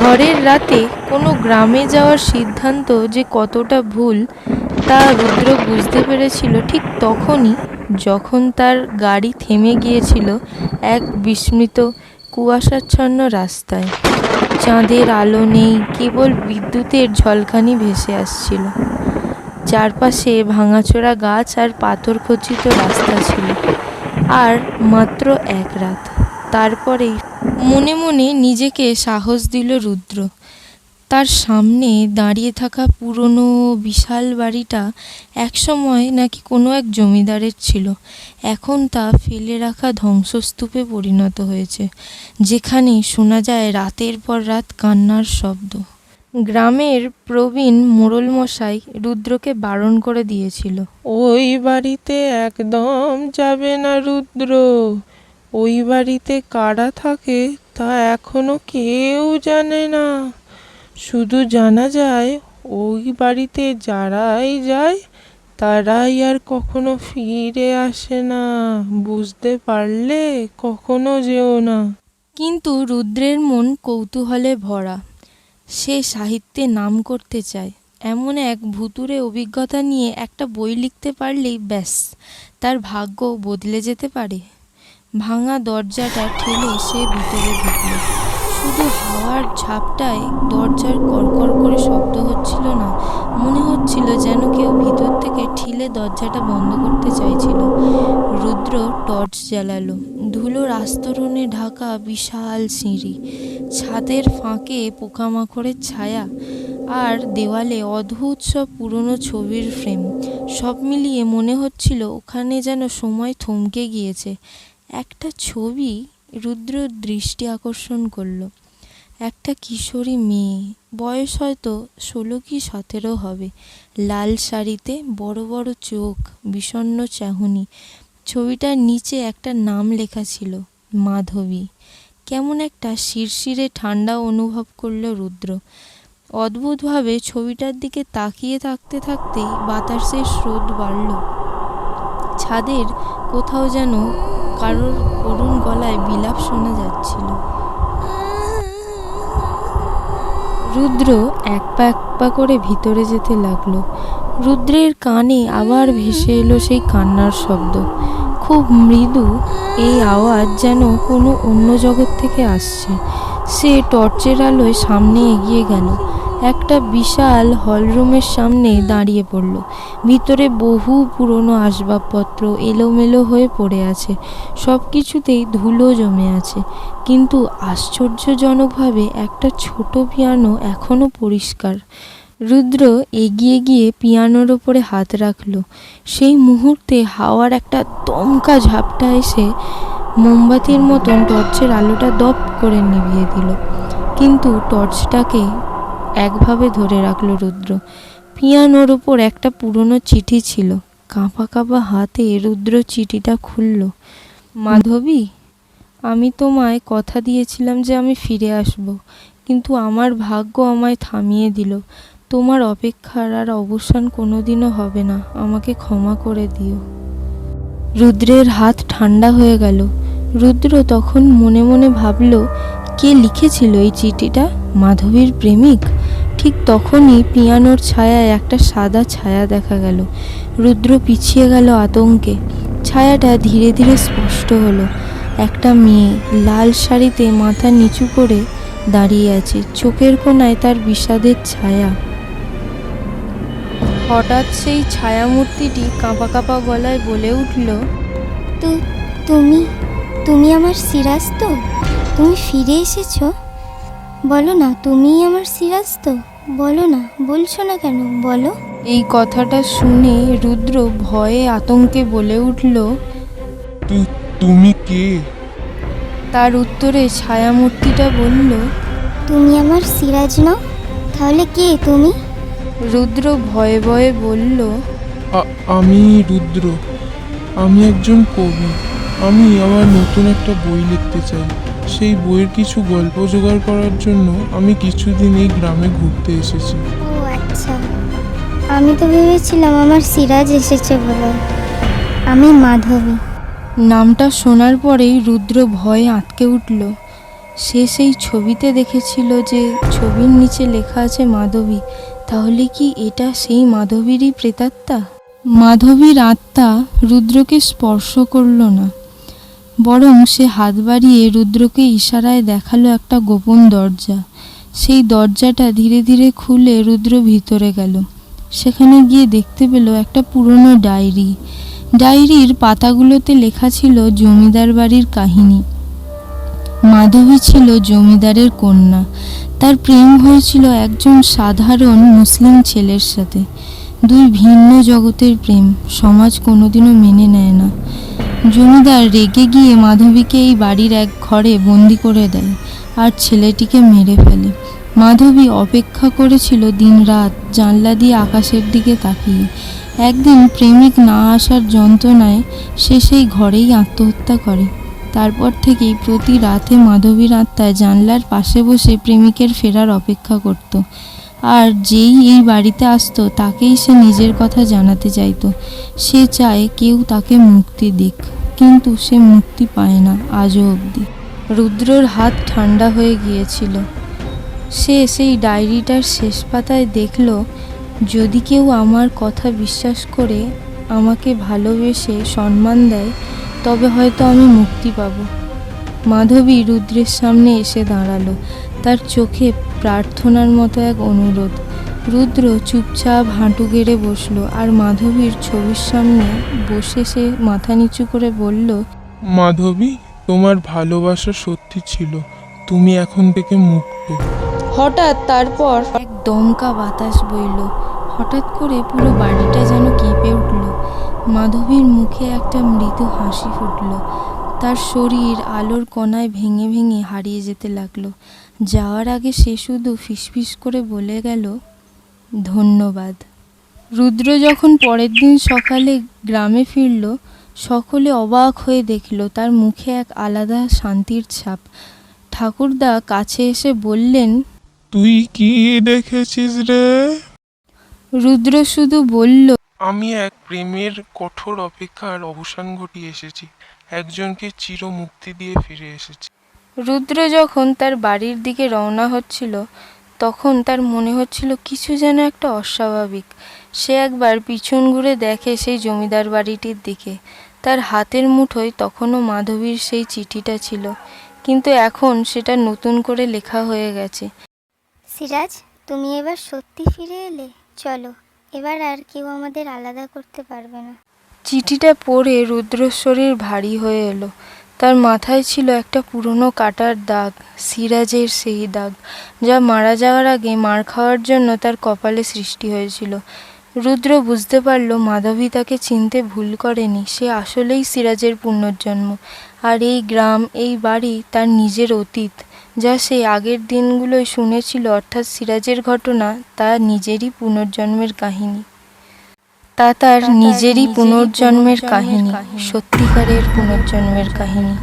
ঝড়ের রাতে কোনো গ্রামে যাওয়ার সিদ্ধান্ত যে কতটা ভুল, তা রুদ্র বুঝতে পেরেছিল ঠিক তখনই যখন তার গাড়ি থেমে গিয়েছিল এক বিস্মৃত, কুয়াশাচ্ছন্ন রাস্তায়। চাঁদের আলো নেই, কেবল বিদ্যুতের ঝলকানি ভেসে আসছিল। চারপাশে ভাঙাচোরা গাছ আর পাথর খচিত রাস্তা ছিল, আর মাত্র এক রাত। তারপরেই মনে মনে নিজেকে সাহস দিল রুদ্র। তার সামনে দাঁড়িয়ে থাকা পুরনো বিশাল বাড়িটা একসময় নাকি কোনো এক জমিদারের ছিল। এখন তা ফেলে রাখা ধ্বংসস্তূপে পরিণত হয়েছে, যেখানে শোনা যায় রাতের পর রাত কান্নার শব্দ। গ্রামের প্রবীণ মোড়ল মশাই রুদ্রকে বারণ করে দিয়েছিল, ওই বাড়িতে একদম যাবে না রুদ্র। ওই বাড়িতে কারা থাকে তা এখনও কেউ জানে না। শুধু জানা যায়, ওই বাড়িতে যারাই যায়, তারাই আর কখনো ফিরে আসে না। বুঝতে পারলে কখনো যেও না। কিন্তু রুদ্রের মন কৌতূহলে ভরা। সে সাহিত্যে নাম করতে চায়। এমন এক ভুতুরে অভিজ্ঞতা নিয়ে একটা বই লিখতে পারলেই ব্যাস, তার ভাগ্য বদলে যেতে পারে। ভাঙা দরজাটা ঠেলে সে ভিতরে ঢুকল। শুধু হাওয়ার ঝাপটায় দরজার কড়কড় করে শব্দ হচ্ছিল না, মনে হচ্ছিল যেন কেউ ভিতর থেকে ঠিলে দরজাটা বন্ধ করতে চাইছিল। রুদ্র টর্চ জ্বালালো। ধুলোর আস্তরণে ঢাকা বিশাল সিঁড়ি। ছাদের ফাঁকে পোকামাকড়ের ছায়া আর দেওয়ালে অদ্ভুত সব পুরনো ছবির ফ্রেম। সব মিলিয়ে মনে হচ্ছিল ওখানে যেন সময় থমকে গিয়েছে। একটা ছবি রুদ্র দৃষ্টি আকর্ষণ করল। একটা কিশোরী মেয়ে, বয়স হয়তো ষোলো কি সতেরো হবে। লাল শাড়িতে বড় বড় চোখ, বিষণ্ণ চাহনি। ছবিটার নিচে একটা নাম লেখা ছিল, মাধবী। কেমন একটা শিরশিরে ঠান্ডা অনুভব করল রুদ্র। অদ্ভুতভাবে ছবিটার দিকে তাকিয়ে থাকতে থাকতেই বাতাসের স্রোত বাড়ল। ছাদের কোথাও যেন কারোর করুণ গলায় বিলাপ শোনা যাচ্ছিল। রুদ্র এক পা এক পা করে ভিতরে যেতে লাগল। রুদ্রের কানে আবার ভেসে এলো সেই কান্নার শব্দ। খুব মৃদু এই আওয়াজ যেন কোনো অন্য জগৎ থেকে আসছে। সে টর্চের আলোয় সামনে এগিয়ে গেল। একটা বিশাল হলরুমের সামনে দাঁড়িয়ে পড়ল। ভিতরে বহু পুরনো আসবাবপত্র এলোমেলো হয়ে পড়ে আছে। সব কিছুতেই ধুলো জমে আছে। কিন্তু আশ্চর্যজনকভাবে একটা ছোট পিয়ানো এখনও পরিষ্কার। রুদ্র এগিয়ে গিয়ে পিয়ানোর ওপরে হাত রাখল। সেই মুহূর্তে হাওয়ার একটা দমকা ঝাপটা এসে মোমবাতির মতন টর্চের আলোটা দপ করে নিভিয়ে দিল। কিন্তু টর্চটাকে একভাবে ধরে রাখল রুদ্র। পিয়ানোর ওপর একটা পুরনো চিঠি ছিল। কাঁপা কাঁপা হাতে রুদ্র চিঠিটা খুলল। মাধবী, আমি তোমায় কথা দিয়েছিলাম যে আমি ফিরে আসব, কিন্তু আমার ভাগ্য আমায় থামিয়ে দিল। তোমার অপেক্ষার আর অবসান কোনোদিনও হবে না। আমাকে ক্ষমা করে দিও। রুদ্রের হাত ঠান্ডা হয়ে গেল। রুদ্র তখন মনে মনে ভাবল, কে লিখেছিল এই চিঠিটা? মাধবীর প্রেমিক? ঠিক তখনই পিয়ানোর ছায়ায় একটা সাদা ছায়া দেখা গেল। রুদ্র পিছিয়ে গেল আতঙ্কে। ছায়াটা ধীরে ধীরে স্পষ্ট হলো। একটা মেয়ে লাল শাড়িতে মাথা নিচু করে দাঁড়িয়ে আছে। চোখের কোণায় তার বিষাদের ছায়া। হঠাৎ সেই ছায়ামূর্তিটি কাঁপা কাঁপা গলায় বলে উঠল, তো, তুমি তুমি আমার সিরাজ তো? তুমি ফিরে এসেছ? বলো না তুমিই আমার সিরাজ তো বলো না বলছো না কেন? বলো। এই কথাটা শুনে রুদ্র ভয়ে আতঙ্কে বলে উঠল তুমি কে? তার উত্তরে ছায়ামূর্তিটা বলল তুমি আমার সিরাজ নাও? তাহলে কে তুমি? রুদ্র ভয়ে ভয়ে বলল আমি রুদ্র। আমি একজন কবি। আমি আমার নতুন একটা বই লিখতে চাই। সেই বইয়ের কিছু গল্প জোগাড় করার জন্য আমি কিছুদিন এই গ্রামে ঘুরতে এসেছি। ও আচ্ছা। আমি তো ভেবেছিলাম আমার সিরাজ এসেছে বলে। আমি মাধবী। নামটা শোনার পরেই রুদ্র ভয়ে আঁতকে উঠল। সে সেই ছবিতে দেখেছিল যে ছবির নিচে লেখা আছে মাধবী। তাহলে কি এটা সেই মাধবীরই প্রেতাত্মা? মাধবীর আত্মা রুদ্রকে স্পর্শ করল না। বরং সে হাত বাড়িয়ে রুদ্রকে ইশারায় দেখাল একটা গোপন দরজা। সেই দরজাটা ধীরে ধীরে খুলে রুদ্র ভিতরে গেল। সেখানে গিয়ে দেখতে পেল একটা পুরনো ডায়েরি। ডায়েরির পাতাগুলোতে লেখা ছিল জমিদার বাড়ির কাহিনী। মাধবী ছিল জমিদারের কন্যা। তার প্রেম হয়েছিল একজন সাধারণ মুসলিম ছেলের সাথে। দুই ভিন্ন জগতের প্রেম, সমাজ কোনোদিনও মেনে নেয় না। জমিদার রেগে গিয়ে মাধবীকে এই বাড়ির এক ঘরে বন্দি করে দেয় আর ছেলেটিকে মেরে ফেলে। মাধবী অপেক্ষা করেছিল দিনরাত জানলা দিয়ে আকাশের দিকে তাকিয়ে। একদিন প্রেমিক না আসার যন্ত্রণায় সে সেই ঘরেই আত্মহত্যা করে। তারপর থেকেই প্রতি রাতে মাধবীর আত্মায় জানলার পাশে বসে প্রেমিকের ফেরার অপেক্ষা করত। আর যেই এই বাড়িতে আসতো, তাকেই সে নিজের কথা জানাতে চাইতো। সে চায় কেউ তাকে মুক্তি দিক, কিন্তু সে মুক্তি পায় না আজও অবধি। রুদ্রর হাত ঠান্ডা হয়ে গিয়েছিল। সে সেই ডায়েরিটার শেষ পাতায় দেখল, যদি কেউ আমার কথা বিশ্বাস করে আমাকে ভালোবেসে সম্মান দেয়, তবে হয়তো আমি মুক্তি পাব। মাধবী রুদ্রের সামনে এসে দাঁড়াল। তার চোখে প্রার্থনার মতো এক অনুরোধ। রুদ্র চুপচাপ হাঁটু গেড়ে বসল আর মাধবীর ছবির সামনে বসে সে মাথা নিচু করে বলল মাধবী তোমার ভালোবাসা সত্যি ছিল। তুমি এখন থেকে মুক্ত। হঠাৎ তারপর এক দমকা বাতাস বইল। হঠাৎ করে পুরো বাড়িটা যেন কেঁপে উঠল। মাধবীর মুখে একটা মৃদু হাসি ফুটল। তার শরীর আলোর কণায় ভেঙে ভেঙে হারিয়ে যেতে লাগল। যাওয়ার আগে সে শুধু ফিসফিস করে বলে গেল ধন্যবাদ। রুদ্র যখন পরের দিন সকালে গ্রামে ফিরল সকলে অবাক হয়ে দেখল তার মুখে এক আলাদা শান্তির ছাপ। ঠাকুরদা কাছে এসে বললেন তুই কি দেখেছিস রে? রুদ্র শুধু বলল আমি এক প্রেমের কঠোর অপেক্ষার অবসান ঘটিয়ে এসেছি। একজনকে চির মুক্তি দিয়ে ফিরে এসেছি। রুদ্র যখন তার বাড়ির দিকে রওনা হচ্ছিল তখন তার মনে হচ্ছিল কিছু যেন একটা অস্বাভাবিক। সে একবার পিছন ঘুরে দেখে সেই জমিদার বাড়িটির দিকে। তার হাতের মুঠোয় তখনও মাধবীর সেই চিঠিটা ছিল কিন্তু এখন সেটা নতুন করে লেখা হয়ে গেছে। সিরাজ তুমি এবার সত্যি ফিরে এলে? চলো। এবার আর কেউ আমাদের আলাদা করতে পারবে না। চিঠিটা পড়ে রুদ্রর শরীর ভারী হয়ে এলো। তার মাথায় ছিল একটা পুরনো কাটার দাগ, সিরাজের সেই দাগ, যা মারা যাওয়ার আগে মার খাওয়ার জন্য তার কপালে সৃষ্টি হয়েছিল। রুদ্র বুঝতে পারল মাধবী তাকে চিনতে ভুল করেনি, সে আসলেই সিরাজের পুনর্জন্ম। আর এই গ্রাম, এই বাড়ি তার নিজের অতীত। যা সে আগের দিনগুলোয় শুনেছিল অর্থাৎ সিরাজের ঘটনা তা নিজেরই পুনর্জন্মের কাহিনী। তা তার নিজেরই পুনর্জন্মের কাহিনী। সত্যিকারের পুনর্জন্মের কাহিনী।